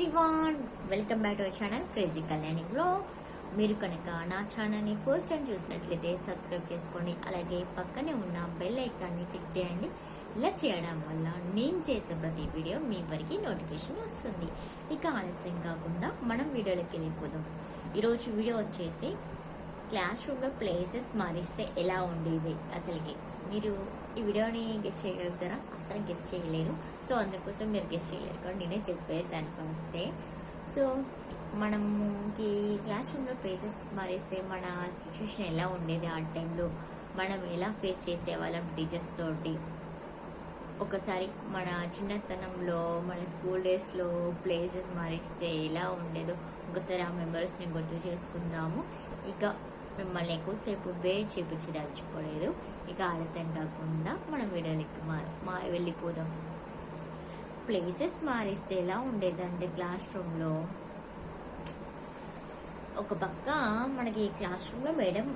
Everyone welcome back to our channel crazy Kalyani blogs మీరు కనుక నా ఛానల్ని ఫస్ట్ టైం చూసినట్లయితే సబ్స్క్రైబ్ చేసుకోండి. అలాగే పక్కనే ఉన్న బెల్ ఐకాన్ని క్లిక్ చేయండి. ఇలా చేయడం వల్ల నేను చేసే ప్రతి వీడియో మీ వరకు నోటిఫికేషన్ వస్తుంది. ఇక ఆలస్యం కాకుండా మనం వీడియోలోకి వెళ్ళిపోదాం. ఈరోజు వీడియో వచ్చేసి క్లాస్ రూమ్లో ప్లేసెస్ మారిస్తే ఎలా ఉండేది అసలుకి మీరు ఈ వీడియోని గెస్ట్ చేయగలుగుతారా? అసలు గెస్ట్ చేయలేరు. సో అందుకోసం మీరు గెస్ట్ చేయలేరు. కానీ నేనే చెప్పేశాను ఫస్టే సో మనముకి క్లాస్ రూమ్లో ప్లేసెస్ మారిస్తే మన సిచ్యువేషన్ ఎలా ఉండేది ఆ టైంలో మనం ఎలా ఫేస్ చేసేవాళ్ళం టీచర్స్ తోటి? ఒకసారి మన చిన్నతనంలో మన స్కూల్ డేస్లో ప్లేసెస్ మారిస్తే ఎలా ఉండేదో ఒకసారి ఆ మెంబర్స్ని గుర్తు చేసుకుందాము. ఇక మిమ్మల్ని ఎక్కువసేపు వెయిట్ చేపించదలుచుకోలేదు ఇక ఆలస్యం కాకుండా మనం వీడియోలకి మా మా వెళ్ళిపోదాం. ప్లేసెస్ మారిస్తే ఎలా ఉండేదంటే క్లాస్ రూమ్లో ఒక పక్క మనకి క్లాస్ రూమ్లో మేడం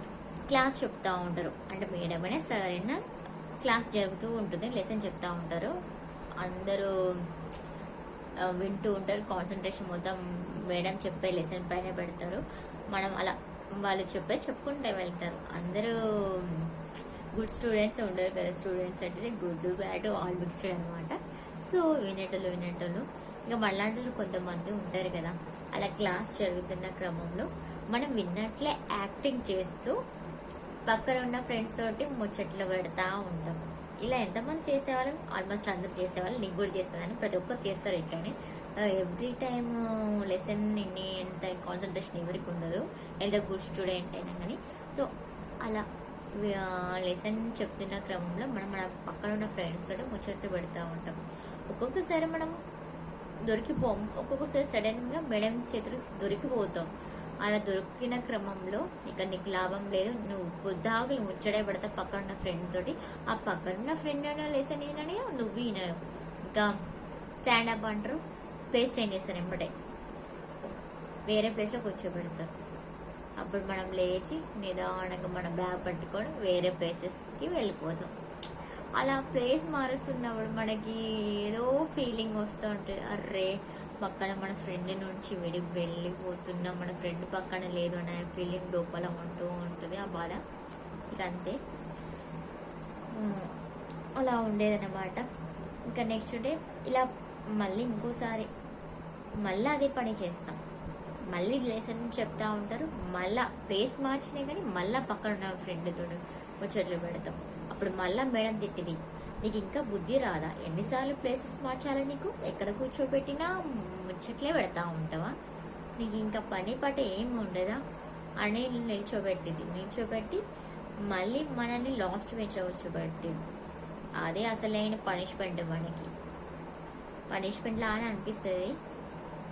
క్లాస్ చెప్తా ఉంటారు. అంటే మేడం అనే సార్ అయినా క్లాస్ జరుగుతూ ఉంటుంది లెసన్ చెప్తా ఉంటారు. అందరూ వింటూ ఉంటారు. కాన్సన్ట్రేషన్ మొత్తం మేడం చెప్పే లెసన్ పైన పెడతారు. మనం అలా వాళ్ళు చెప్పే చెప్పుకుంటే వెళ్తారు. అందరూ గుడ్ స్టూడెంట్స్ ఉండరు కదా. స్టూడెంట్స్ అంటే గుడ్ బ్యాడ్ ఆల్ మిక్స్డ్ అనమాట సో వినేటోళ్ళు వినేటోళ్ళు. ఇక మళ్ళాంటి కొంతమంది ఉంటారు కదా. అలా క్లాస్ జరుగుతున్న క్రమంలో మనం విన్నట్లే యాక్టింగ్ చేస్తూ పక్కన ఉన్న ఫ్రెండ్స్ తోటి ముచ్చట్లు పెడతా ఉంటాం. ఇలా ఎంతమంది చేసేవాళ్ళం? ఆల్మోస్ట్ అందరు చేసేవాళ్ళు. నీకు కూడా చేసేదాన్ని. ప్రతి ఒక్కరు చేస్తారు ఇట్లానే. ఎవ్రీ టైమ్ లెసన్ ఇన్ని ఎంత కాన్సన్ట్రేషన్ ఎవరికి ఉండదు. ఎంత గుడ్ స్టూడెంట్ అయినా కానీ. సో అలా లెసన్ చెప్తున్న క్రమంలో మనం మన పక్కన ఉన్న ఫ్రెండ్స్ తోటి ముచ్చట్లు పెడతా ఉంటాం. ఒక్కొక్కసారి మనం దొరికిపోం. ఒక్కొక్కసారి సడన్గా మేడం చేతులు దొరికిపోతాం. అలా దొరికిన క్రమంలో ఇక నీకు లాభం లేదు. నువ్వు పొద్దాకులు ముచ్చడే పడతా పక్కన ఉన్న ఫ్రెండ్ తోటి. ఆ పక్కన ఉన్న ఫ్రెండ్ అయినా లేసా ఈయనని నువ్వు ఈయన ఇంకా స్టాండ్ అప్ అంటారు. ప్లేస్ చేంజ్ చేస్తాను ఎంబడే వేరే ప్లేస్లో కూర్చోబెడతారు అప్పుడు మనం లేచి నిదానంగా మన బ్యాగ్ పట్టుకొని వేరే ప్లేసెస్కి వెళ్ళిపోతాం. అలా ప్లేస్ మారుస్తున్నప్పుడు మనకి ఏదో ఫీలింగ్ వస్తూ ఉంటుంది. అర్రే పక్కన మన ఫ్రెండ్ నుంచి విడి వెళ్ళిపోతున్నా మన ఫ్రెండ్ పక్కన లేదు అనే ఫీలింగ్ లోపల ఉంటూ ఉంటుంది ఆ బాధ. ఇక అంతే ఉమ్, అలా ఉండేదన్నమాట. ఇంకా నెక్స్ట్ డే ఇలా మళ్ళీ ఇంకోసారి మళ్ళీ అదే పని చేస్తాం. మళ్ళీ లెసన్ చెప్తా ఉంటారు. మళ్ళా పేస్ మార్చినా కానీ మళ్ళీ పక్కన ఉన్న ఫ్రెండ్తో చెట్లు ముచ్చట్లు పెడతాం. అప్పుడు మళ్ళీ మేడం తిట్టింది. నీకు ఇంకా బుద్ధి రాదా? ఎన్నిసార్లు ప్లేసెస్ మార్చాలి నీకు? ఎక్కడ కూర్చోబెట్టినా ముచ్చట్లే పెడతా ఉంటావా? నీకు ఇంకా పని పాట ఏం ఉండదా? అని నిల్చోబెట్టింది. నిల్చోబెట్టి మళ్ళీ మనల్ని లాస్ట్ బెంచ్ కూర్చోబెట్టింది అదే అసలైన పనిష్మెంట్ మనకి. పనిష్మెంట్ లా అనిపిస్తుంది.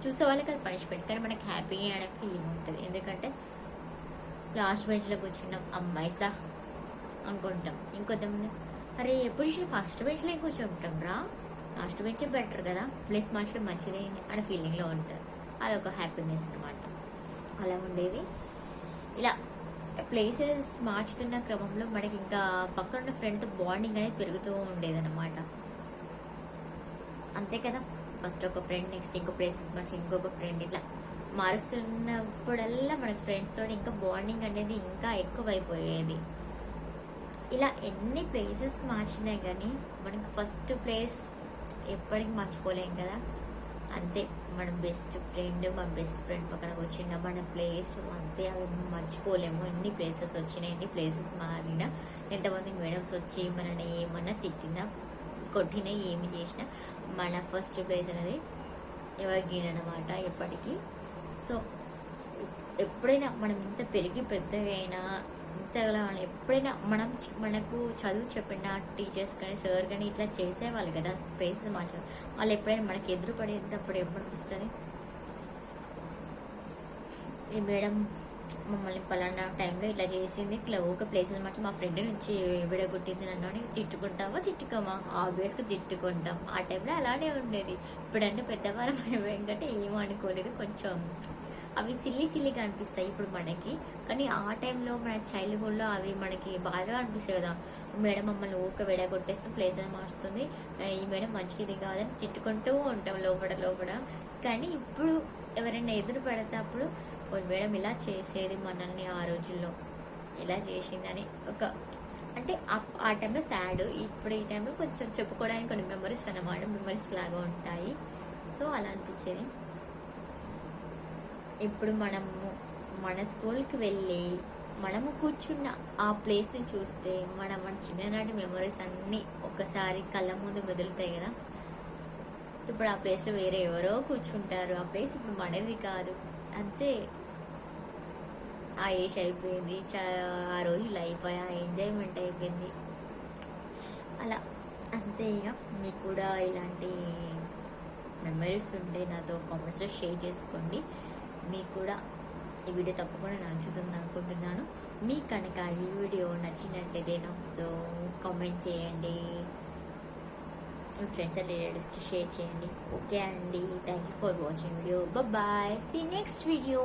చూసే వాళ్ళకి అది పనిష్మెంట్ కానీ మనకి హ్యాపీగా అనే ఫీలింగ్ ఉంటుంది. ఎందుకంటే లాస్ట్ బెంచ్లో కూర్చున్నాం అమ్మాయి సా అనుకుంటాం. ఇంకొంతమంది అరే ఎప్పుడు చూసి ఫస్ట్ బెంచ్లో కూర్చుంటాం రా. లాస్ట్ బెంచే బెటర్ కదా. ప్లేస్ మార్చడం మంచిదే అనే ఫీలింగ్లో ఉంటుంది అదొక హ్యాపీనెస్ అనమాట అలా ఉండేది. ఇలా ప్లేసెస్ మార్చుతున్న క్రమంలో మనకి ఇంకా పక్కన ఉన్న ఫ్రెండ్తో బాండింగ్ అనేది పెరుగుతూ ఉండేది అనమాట అంతే కదా. ఫస్ట్ ఒక ఫ్రెండ్ నెక్స్ట్ ఇంకో ప్లేసెస్ మార్చి ఇంకొక ఫ్రెండ్ ఇట్లా మారుస్తున్నప్పుడల్లా మనకి ఫ్రెండ్స్ తోటి ఇంకా బాండింగ్ అనేది ఇంకా ఎక్కువైపోయేది. ఇలా ఎన్ని ప్లేసెస్ మార్చినా కానీ మనకి ఫస్ట్ ప్లేస్ ఎప్పటికీ మర్చిపోలేం కదా. అంతే మన బెస్ట్ ఫ్రెండ్ మన బెస్ట్ ఫ్రెండ్ పక్కన వచ్చిన మన ప్లేస్ అంతే అవి మర్చిపోలేము. ఎన్ని ప్లేసెస్ వచ్చినాయి ఎన్ని ప్లేసెస్ మారినా ఎంతమంది మేడమ్స్ వచ్చి మనని ఏమన్నా తిట్టినా కొట్టినా ఏమి చేసినా మన ఫస్ట్ ప్లేస్ అనేది ఎవరికి అనమాట ఎప్పటికీ. సో ఎప్పుడైనా మనం ఇంత పెరిగి పెద్దగా అయినా ఇంతలా ఎప్పుడైనా మనం మనకు చదువు చెప్పిన టీచర్స్ కానీ సార్ కానీ ఇట్లా చేసేవాళ్ళు కదా స్పేస్ మార్చ వాళ్ళు ఎప్పుడైనా మనకి ఎదురు పడేటప్పుడు ఎప్పుడు అనిపిస్తుంది? ఈ మేడం మమ్మల్ని పలానా టైంలో ఇట్లా చేసింది. ఇట్లా ఒక ప్లేస్ అనమాట మా ఫ్రెండ్ నుంచి విడగొట్టింది నన్ను తిట్టుకుంటావా? తిట్టుకుంటామా తిట్టుకోమా ఆబ్వియస్గా తిట్టుకుంటాం. ఆ టైంలో అలానే ఉండేది. ఇప్పుడంటే పెద్దవాళ్ళం ఏంటంటే ఏమో కొంచెం అవి సిల్లి సిల్లిగా అనిపిస్తాయి ఇప్పుడు మనకి. కానీ ఆ టైంలో మన చైల్డ్హుడ్లో అవి మనకి బాగా అనిపిస్తాయి కదా. మేడం మమ్మల్ని ఊక విడగొట్టేస్తే ప్లేస్ అని మారుస్తుంది ఈ మేడం మంచిది కాదని తిట్టుకుంటూ ఉంటాం లోపల లోపల. కానీ ఇప్పుడు ఎవరైనా ఎదురు పడితే అప్పుడు "ఓ మేడం ఇలా చేసేది మనల్ని ఆ రోజుల్లో. ఇలా చేసిందని ఒక అంటే ఆ- ఆ టైంలో సాడ్ ఇప్పుడు ఈ టైంలో కొంచెం చెప్పుకోవడానికి కొన్ని మెమరీస్ అన్నమాట మెమరీస్ లాగా ఉంటాయి. సో అలా అనిపించేది. ఇప్పుడు మనము మన స్కూల్కి వెళ్ళి మనము కూర్చున్న ఆ ప్లేస్ని చూస్తే మన మన చిన్ననాటి మెమరీస్ అన్నీ ఒకసారి కళ్ళ ముందు మెదులుతాయి కదా. ఇప్పుడు ఆ ప్లేస్లో వేరే ఎవరో కూర్చుంటారు. ఆ ప్లేస్ ఇప్పుడు మనది కాదు. అంతే. ఆ ఏష్ అయిపోయింది. ఆ రోజులు అయిపోయా ఎంజాయ్మెంట్ అయిపోయింది. అలా అంతే ఇక. మీకు కూడా ఇలాంటి మెమరీస్ ఉంటే నాతో కామెంట్స్లో షేర్ చేసుకోండి. మీకు కూడా ఈ వీడియో తప్పకుండా నచ్చుతుంది అనుకుంటున్నాను. మీకు కనుక ఈ వీడియో నచ్చినట్లయితే నాతో కామెంట్ చేయండి. మీ ఫ్రెండ్స్ అండ్ రిలేటివ్స్కి షేర్ చేయండి. ఓకే అండి. Thank you for watching video bye see next video